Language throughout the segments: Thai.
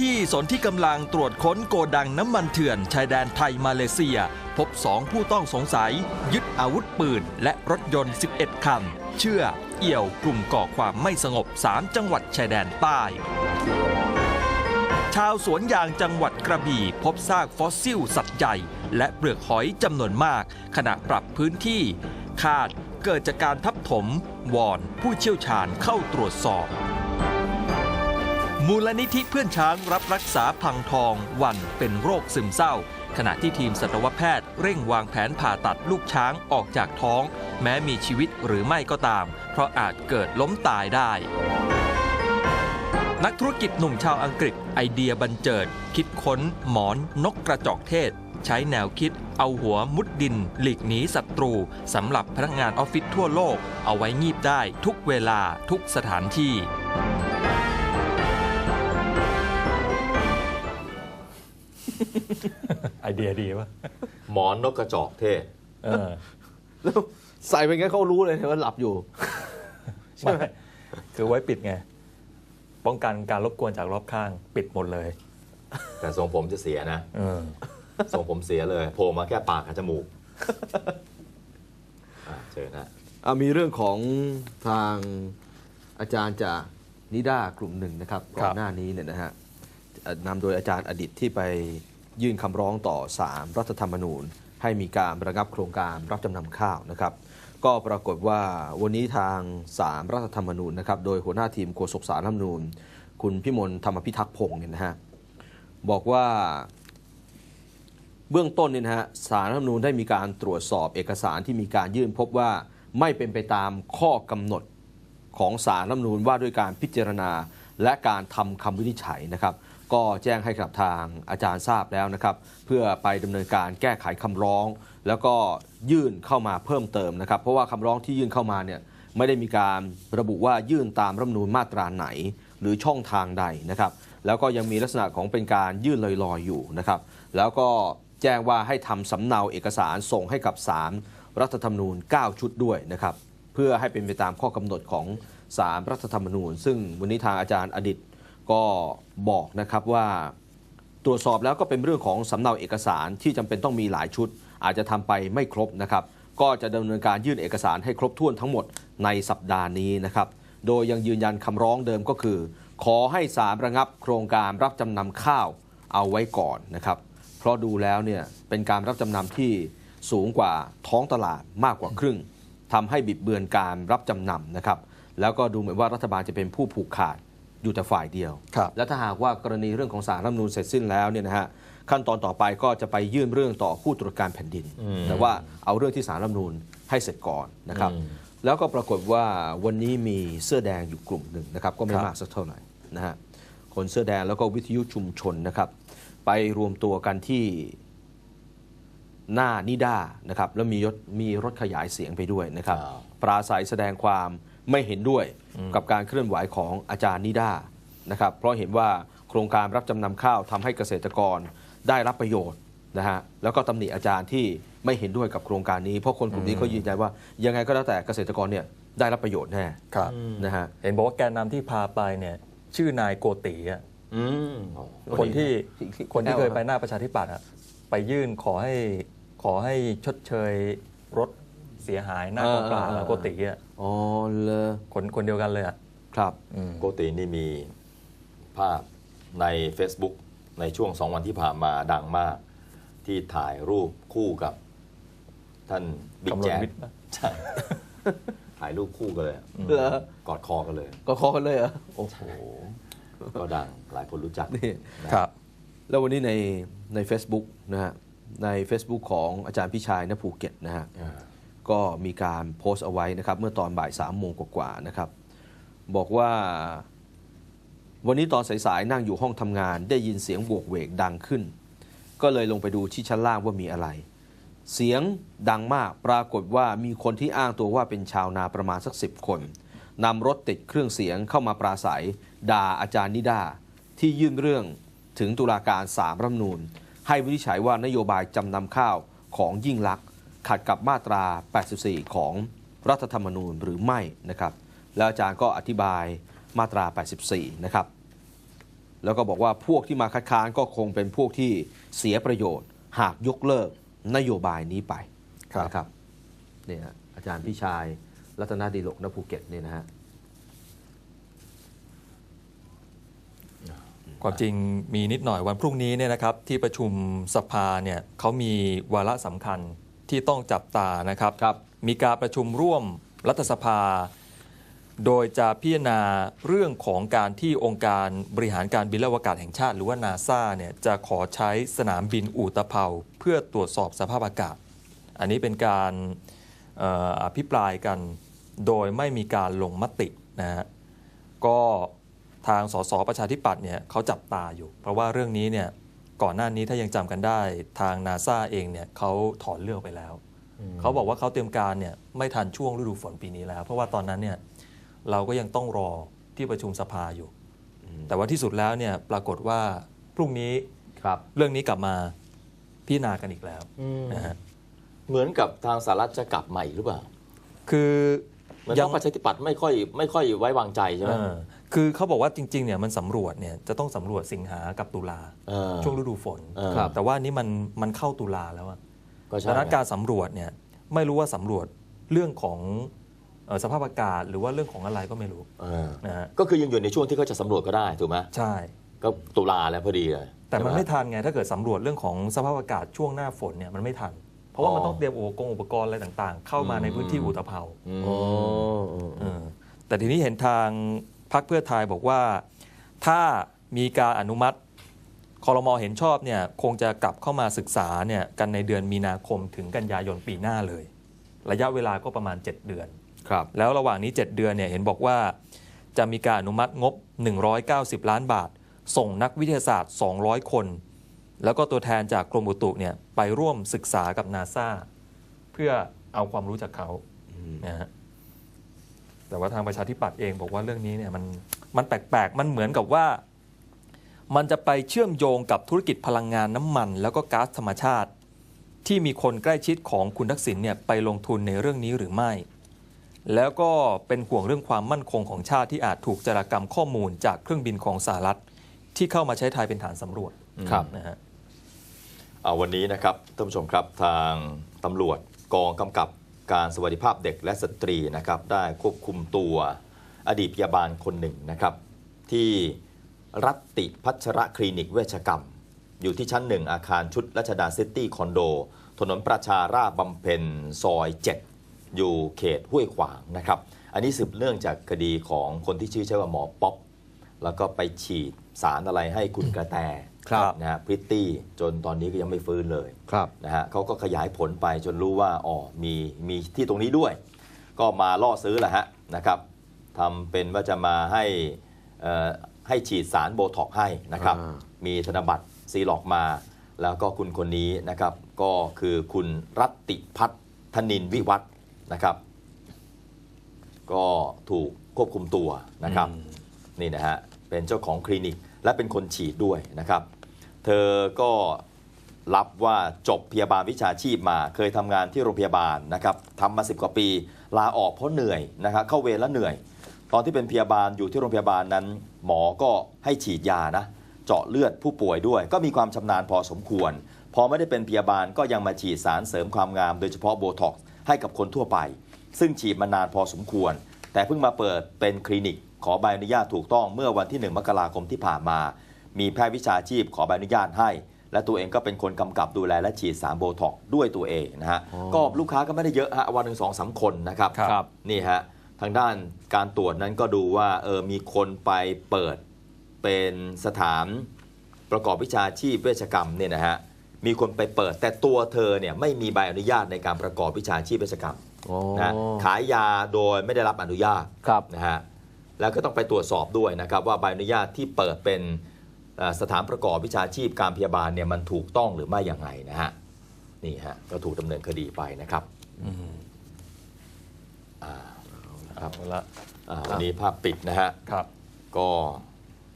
ที่สนที่กำลังตรวจค้นโกดังน้ำมันเถื่อน ชายแดนไทยมาเลเซีย พบสองผู้ต้องสงสัย ยึดอาวุธปืน และรถยนต์ 11 คัน เชื่อเอี่ยวกลุ่มก่อความไม่สงบ 3 จังหวัดชายแดนใต้ ชาวสวนยางจังหวัดกระบี่ พบซากฟอสซิลสัตว์ใหญ่ และเปลือกหอยจำนวนมาก ขณะปรับพื้นที่ คาดเกิดจากการทับถม วอนผู้เชี่ยวชาญเข้าตรวจสอบ มูลนิธิเพื่อนช้างรับรักษาพังทองวันเป็นโรคซึมเศร้า ขณะที่ทีมสัตวแพทย์เร่งวางแผนผ่าตัดลูกช้างออกจากท้อง แม้มีชีวิตหรือไม่ก็ตาม เพราะอาจเกิดล้มตายได้ นักธุรกิจหนุ่มชาวอังกฤษไอเดียบันเจิด คิดค้น หมอนนกกระจอกเทศ ใช้แนวคิด เอาหัวมุดดิน หลีกหนีศัตรูสำหรับพนักงานออฟฟิศทั่วโลก เอาไว้งีบได้ทุกเวลาทุกสถานที่ ไอเดียดีวะหมอนนกกระจอกเทศเออแล้วใส่ไปงั้นเขารู้เลยนะว่าหลับอยู่ ใช่ไหมไม่คือไว้ปิดไง ป้องกันการรบกวนจากรอบข้าง ปิดหมดเลย แต่ทรงผมจะเสียนะเออทรงผมเสียเลยโผล่มาแค่ปากกับจมูกอะเจอนะอะมีเรื่องของทางอาจารย์จากนิด้ากลุ่มหนึ่งนะครับครับก่อนหน้านี้เนี่ยนะฮะเอ่อ นำโดยอาจารย์อดิตที่ไปยื่นคำร้องต่อศาลรัฐธรรมนูญ ให้มีการระงับโครงการรับจำนำข้าวนะครับ ก็ปรากฏว่าวันนี้ทางศาลรัฐธรรมนูญนะครับ โดยหัวหน้าทีมโฆษกศาลรัฐธรรมนูญ คุณพิมลธรรมพิทักษ์พงศ์เนี่ยนะฮะบอกว่าเบื้องต้นเนี่ยนะฮะสารรัฐธรรมนูญได้มีการตรวจสอบเอกสารที่มีการยื่นพบว่าไม่เป็นไปตามข้อกำหนดของสารรัฐธรรมนูญว่าด้วยการพิจารณาและการทำคำวินิจฉัยนะครับ ก็แจ้งให้กับทางอาจารย์ทราบแล้วนะครับ เพื่อไปดำเนินการแก้ไขคำร้อง แล้วก็ยื่นเข้ามาเพิ่มเติมนะครับ เพราะว่าคำร้องที่ยื่นเข้ามาเนี่ยไม่ได้มีการระบุว่ายื่นตามรัฐธรรมนูญมาตราไหน หรือช่องทางใดนะครับ แล้วก็ยังมีลักษณะของเป็นการยื่นลอยๆอยู่นะครับ แล้วก็แจ้งว่าให้ทำสำเนาเอกสารส่งให้กับศาลรัฐธรรมนูญ 9 ชุดด้วยนะครับ เพื่อให้เป็นไปตามข้อกำหนดของศาลรัฐธรรมนูญ ซึ่งวันนี้ทางอาจารย์อดิต ก็บอกนะครับว่าตรวจสอบแล้วก็เป็นเรื่องของสำเนาเอกสารที่จำเป็นต้องมีหลายชุด อาจจะทำไปไม่ครบนะครับ ก็จะดำเนินการยื่นเอกสารให้ครบถ้วนทั้งหมดในสัปดาห์นี้นะครับ โดยยังยืนยันคำร้องเดิมก็คือ ขอให้ศาลระงับโครงการรับจำนำข้าวเอาไว้ก่อนนะครับ เพราะดูแล้วเนี่ยเป็นการรับจำนำที่สูงกว่าท้องตลาดมากกว่าครึ่งทำให้บิดเบือนการรับจำนำนะครับ แล้วก็ดูเหมือนว่ารัฐบาลจะเป็นผู้ผูกขาด อยู่แต่ฝ่ายเดียวครับและถ้าหากว่ากรณีเรื่องของสารรัฐธรรมนูญเสร็จสิ้นแล้วเนี่ยนะฮะขั้นตอนต่อไปก็จะไปยื่นเรื่องต่อผู้ตรวจการแผ่นดินอืมแต่ว่าเอาเรื่องที่สารรัฐธรรมนูญให้เสร็จก่อนนะครับอืมแล้วก็ปรากฏว่าวันนี้มีเสื้อแดงอยู่กลุ่มหนึ่งนะครับ ก็ไม่ครับมากสักเท่าไหร่นะฮะคนเสื้อแดงแล้วก็วิทยุชุมชนนะครับ ไปรวมตัวกันที่หน้านิด้านะครับแล้วมียศมีรถขยายเสียงไปด้วยนะครับอ่าปราศัยแสดงความ ไม่เห็นด้วยกับการเคลื่อนไหวของอาจารย์นิด้านะครับ เพราะเห็นว่าโครงการรับจำนำข้าวทำให้เกษตรกรได้รับประโยชน์นะฮะแล้วก็ตำหนิอาจารย์ที่ไม่เห็นด้วยกับโครงการนี้ เพราะคนกลุ่มนี้เขายืนยันว่า ยังไงก็แล้วแต่เกษตรกรเนี่ยได้รับประโยชน์แน่ครับนะฮะเห็นบอกว่าแกนนำที่พาไปเนี่ยชื่อนายโกติอะอืมคนที่ที่ที่คนที่แอลเคยไปครับหน้าประชาธิปัตย์อะไปยื่นขอให้ขอให้ชดเชยรถเสียหายหน้ากองปราบอะโกติอะ อ๋อเลยคนคนเดียวกันเลยอะครับอืมโกตินี่มีภาพใน Facebook ในช่วงสองวันที่ผ่านมาดังมาก ที่ถ่ายรูปคู่กับ ท่านบิ๊กกำลังแจ๊ดวิทย์ปะใช่ถ่ายรูปคู่กันเลยเหรอกอดคอกันเลยก็คอกันเลยเหรอโอ้โหก็ดังหลายคนรู้จักนี่ครับ แล้ววันนี้ในใน Facebook นะฮะใน Facebook ของอาจารย์พิชัยณภูเก็ตนะฮะอ่า ก็มีการโพสต์เอาไว้นะครับ เมื่อตอนบ่ายสามโมงกว่าๆนะครับ บอกว่า วันนี้ตอนสายๆนั่งอยู่ห้องทำงาน ได้ยินเสียงโวกเวกดังขึ้น ก็เลยลงไปดูที่ชั้นล่างว่ามีอะไร เสียงดังมากปรากฏว่ามีคนที่อ้างตัวว่าเป็นชาวนาประมาณสักสิบคนนำรถติดเครื่องเสียงเข้ามาปราศัย ด่าอาจารย์นิดา ที่ยื่นเรื่องถึงตุลาการสามรัฐธรรมนูญให้วินิจฉัยว่านโยบายจำนำข้าวของยิ่งลักษณ์ ขัดกับมาตรา 84 ของรัฐธรรมนูญหรือไม่นะครับ แล้วอาจารย์ก็อธิบายมาตรา 84 นะครับ แล้วก็บอกว่าพวกที่มาคัดค้านก็คงเป็นพวกที่เสียประโยชน์ หากยกเลิกนโยบายนี้ไปครับนะครับเนี่ยฮะอาจารย์พี่ชายรัตนดีโลกนภูเก็ตเนี่ยนะฮะความจริงมีนิดหน่อยวันพรุ่งนี้เนี่ยนะครับที่ประชุมสภาเนี่ยเขามีวาระสำคัญ ที่ต้องจับตานะครับครับมีการประชุมร่วมรัฐสภา โดยจะพิจารณาเรื่องของการที่องค์การบริหารการบินและอวกาศแห่งชาติ หรือว่านาซาเนี่ยจะขอใช้สนามบินอู่ตะเภาเพื่อตรวจสอบสภาพอากาศ อันนี้เป็นการเอ่ออภิปรายกันโดยไม่มีการลงมตินะฮะก็ทางสสประชาธิปัตย์เนี่ยเขาจับตาอยู่ เพราะว่าเรื่องนี้เนี่ย ก่อนหน้านี้ถ้ายังจำกันได้ทางนาซาเองเนี่ยเขาถอนเรื่องไปแล้ว เขาบอกว่าเขาเตรียมการเนี่ยไม่ทันช่วงฤดูฝนปีนี้แล้ว เพราะว่าตอนนั้นเนี่ยเราก็ยังต้องรอที่ประชุมสภาอยู่ แต่ว่าที่สุดแล้วเนี่ยปรากฏว่าพรุ่งนี้ครับเรื่องนี้กลับมาพิจารณากันอีกแล้วนะฮะเหมือนกับทางสหรัฐจะกลับใหม่หรือเปล่า คือเหมือนทางประชาธิปัตย์ไม่ค่อยไม่ค่อยไว้วางใจใช่ไหมเออ คือเขาบอกว่าจริงๆเนี่ยมันสำรวจเนี่ยจะต้องสำรวจสิงหากับตุลาเออช่วงฤดูฝนเออครับ แต่ว่านี่มันมันเข้าตุลาแล้วอะก็ใช่ดังนั้นไงการสำรวจเนี่ยไม่รู้ว่าสำรวจเรื่องของเอ่อสภาพอากาศหรือว่าเรื่องของอะไรก็ไม่รู้เออนะฮะก็คือยังอยู่ในช่วงที่เขาจะสำรวจก็ได้ถูกไหมใช่ ก็ตุลาแล้วพอดีเลยแต่มันใช่ห ไม่ทันไงถ้าเกิดสำรวจเรื่องของสภาพอากาศช่วงหน้าฝนเนี่ยมันไม่ทัน เพราะว่ามันต้องเตรียมอุปกรณ์อุปกรณ์อะไรต่างๆ เข้ามาในพื้นที่อุตภเปาอืม อ๋อเออแต่ทีนี้เห็นทาง พรรคเพื่อไทยบอกว่า ถ้ามีการอนุมัติคอรมอเห็นชอบเนี่ยคงจะกลับเข้ามาศึกษาเนี่ยกันในเดือนมีนาคมถึงกันยายนปีหน้าเลย ระยะเวลาก็ประมาณ 7 เดือนครับแล้วระหว่างนี้ 7 เดือนเนี่ยเห็นบอกว่า จะมีการอนุมัติงบ 190 ล้านบาท ส่งนักวิทยาศาสตร์ 200 คน แล้วก็ตัวแทนจากกรมอุตุเนี่ยไปร่วมศึกษากับนาซาเพื่อเอาความรู้จากเขานะฮะ แต่ว่าทางประชาธิปัตย์เองบอกว่าเรื่องนี้เนี่ยมันมันแปลกๆ มันเหมือนกับว่า มันจะไปเชื่อมโยงกับธุรกิจพลังงานน้ำมัน แล้วก็ก๊าซธรรมชาติ ที่มีคนใกล้ชิดของคุณทักษิณเนี่ยไปลงทุนในเรื่องนี้หรือไม่ แล้วก็เป็นห่วงเรื่องความมั่นคงของชาติที่อาจถูกจารกรรมข้อมูลจากเครื่องบินของสหรัฐ ที่เข้ามาใช้ไทยเป็นฐานสำรวจครับนะฮะเอาวันนี้นะครับท่านผู้ชมครับทางตำรวจกองกำกับ การสวัสดิภาพเด็กและสตรีนะครับได้ควบคุมตัวอดีตพยาบาลคนหนึ่งนะครับที่รัตติพัชระคลินิกเวชกรรม อยู่ที่ชั้นหนึ่งอาคารชุดรัชดาซิตี้คอนโด ถนนประชาราบำเพ็ญซอย 7 อยู่เขตห้วยขวางนะครับ อันนี้สืบเนื่องจากคดีของคนที่ชื่อใช่ว่าหมอป๊อป แล้วก็ไปฉีดสารอะไรให้คุณกระแต ครับนะฮะพริตตี้จนตอนนี้ก็ยังไม่ฟื้นเลยครับนะฮะเขาก็ขยายผลไปจนรู้ว่าอ๋อมีมีที่ตรงนี้ด้วย ก็มาล่อซื้อแหละฮะนะครับทำเป็นว่าจะมาให้เอ่อให้ฉีดสารโบท็อกซ์ให้นะครับอ่ามีธนบัตรซีล็อกมา แล้วก็คุณคนนี้นะครับก็คือคุณรัตติพัฒน์ธนินวิวัฒน์นะครับ ก็ถูกควบคุมตัวนะครับนี่นะฮะเป็นเจ้าของคลินิก และเป็นคนฉีดด้วยนะครับ เธอก็รับว่าจบพยาบาลวิชาชีพมา เคยทำงานที่โรงพยาบาลนะครับทำมา 10 กว่าปี ลาออกเพราะเหนื่อยนะครับเข้าเวรแล้วเหนื่อย ตอนที่เป็นพยาบาลอยู่ที่โรงพยาบาลนั้น หมอก็ให้ฉีดยานะเจาะเลือดผู้ป่วยด้วย ก็มีความชำนาญพอสมควร พอไม่ได้เป็นพยาบาลก็ยังมาฉีดสารเสริมความงาม โดยเฉพาะโบท็อกซ์ให้กับคนทั่วไป ซึ่งฉีดมานานพอสมควร แต่เพิ่งมาเปิดเป็นคลินิก ขอใบอนุญาตถูกต้องเมื่อวันที่ 1 มกราคมที่ผ่านมา มีแพทย์วิชาชีพขอใบอนุญาตให้ และตัวเองก็เป็นคนกำกับดูแลและฉีดสารโบท็อกซ์ด้วยตัวเองนะฮะก็ลูกค้าก็ไม่ได้เยอะฮะวันหนึ่งสองสามคนนะครับครับนี่ฮะทางด้านการตรวจนั้นก็ดูว่าเออมีคนไปเปิดเป็นสถานประกอบวิชาชีพเวชกรรมเนี่ยนะฮะมีคนไปเปิดแต่ตัวเธอเนี่ยไม่มีใบอนุญาตในการประกอบวิชาชีพเวชกรรมอ๋อนะขายยาโดยไม่ได้รับอนุญาตครับนะฮะ แล้วก็ต้องไปตรวจสอบด้วยนะครับว่าใบอนุญาตที่เปิดเป็นเอ่อสถานประกอบวิชาชีพการพยาบาลเนี่ยมันถูกต้องหรือไม่อย่างไรนะฮะนี่ฮะก็ถูกดำเนินคดีไปนะครับอืมอ่าครับเอาละอ่าวันนี้ภาพปิดนะฮะครับก็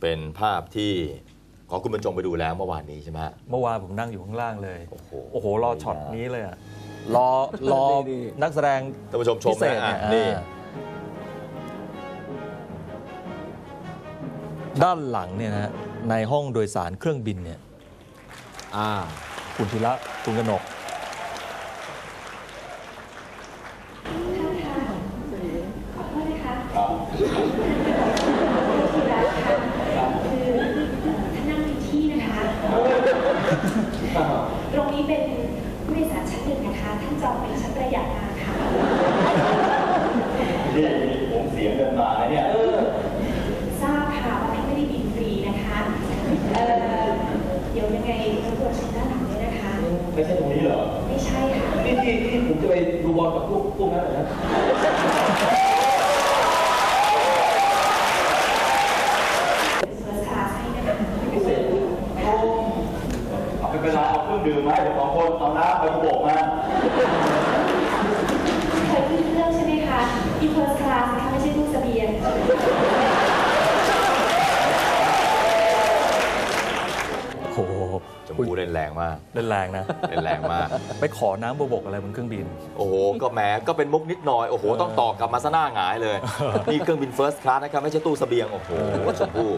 เป็นภาพที่ของคุณบรรจงไปดูแล้วเมื่อวานนี้ใช่ไหมฮะเมื่อวานผมนั่งอยู่ข้างล่างเลย โอ้โหโอ้โหรอช็อตนี้เลยอะรอรอนี่นักแสดงท่านผู้ชมชพิมเศนะษอะเนี่ ด้านหลังเนี่ยนะฮะในห้องโดยสารเครื่องบินเนี่ยอ่าคุณธีระคุณกนกขอโทษนะคะคือท่านนั่งผิดที่นะคะตรงนี้เป็นผู้โดยสารชั้นหนึ่งนะคะ ท่านจองเป็นชั้นประหยัดมาค่ะ นี่ผมเสียเงินมาเนี่ย ทราบค่ะว่าท่านไม่ได้บินฟรีนะคะ เอ่อ เดี๋ยวยังไงรบกวนชมด้านหลังด้วยนะคะ ไม่ใช่ตรงนี้เหรอ ไม่ใช่ค่ะ นี่ที่ที่ผมจะไปดูบอลกับพวกพวกนั้นเหรอนะ เฟิร์สคลาสให้นะคะ พิเศษเอาไปเป็นไรเอาเครื่องดื่มมาให้เดี๋ยวสองคนเอาน้ำไปกระบอกมา เคยขึ้นเครื่องใช่ไหมคะที่เฟิร์สคลาสนะคะไม่ใช่ตู้เสบียง โอ้โห ชมพูเล่นแรง มาก เล่นแรงนะ เล่นแรงมาก ไปขอน้ำบวบกอะไรบนเครื่องบิน โอ้โห ก็แหมก็เป็นมุกนิดหน่อย โอ้โห ต้องตอบกลับมาซะหน้าหงายเลย นี่เครื่องบินเฟิร์สคลาสนะครับ ไม่ใช่ตู้เสบียง โอ้โหชมพู่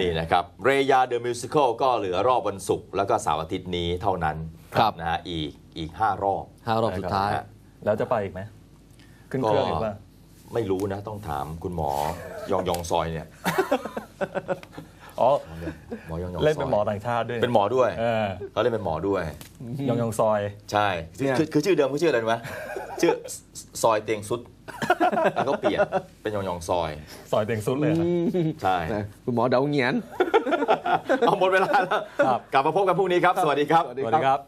นี่นะครับ เรยาเดอะมิวสิควลก็เหลือรอบวันศุกร์แล้วก็เสาร์อาทิตย์นี้เท่านั้นครับนะฮะอีกอีก 5 รอบ ห้ารอบสุดท้ายนะฮะแล้วจะไปอีกไหมขึ้นเครื่องอีกป่ะ ไม่รู้นะ ต้องถามคุณหมอยองยองซอยเนี่ยอ๋อหมอ ยองยองซอยเล่นเป็นหมอต่างชาติด้วยเป็นหมอด้วยเออเขาเล่นเป็นหมอด้วยยองยองซอยใช่คือเนี่ยคือคือชื่อเดิมเขาชื่ออะไรรู้ไหมชื่อซอยเตียงซุดแล้วก็เปลี่ยนเป็นยองยองซอย ซอยเตียงซุดเลยเหรอใช่นะคุณหมอเดาเหงียนเอาหมดเวลาแล้วครับกลับมาพบกันพรุ่งนี้ครับ สวัสดีครับสวัสดีครับ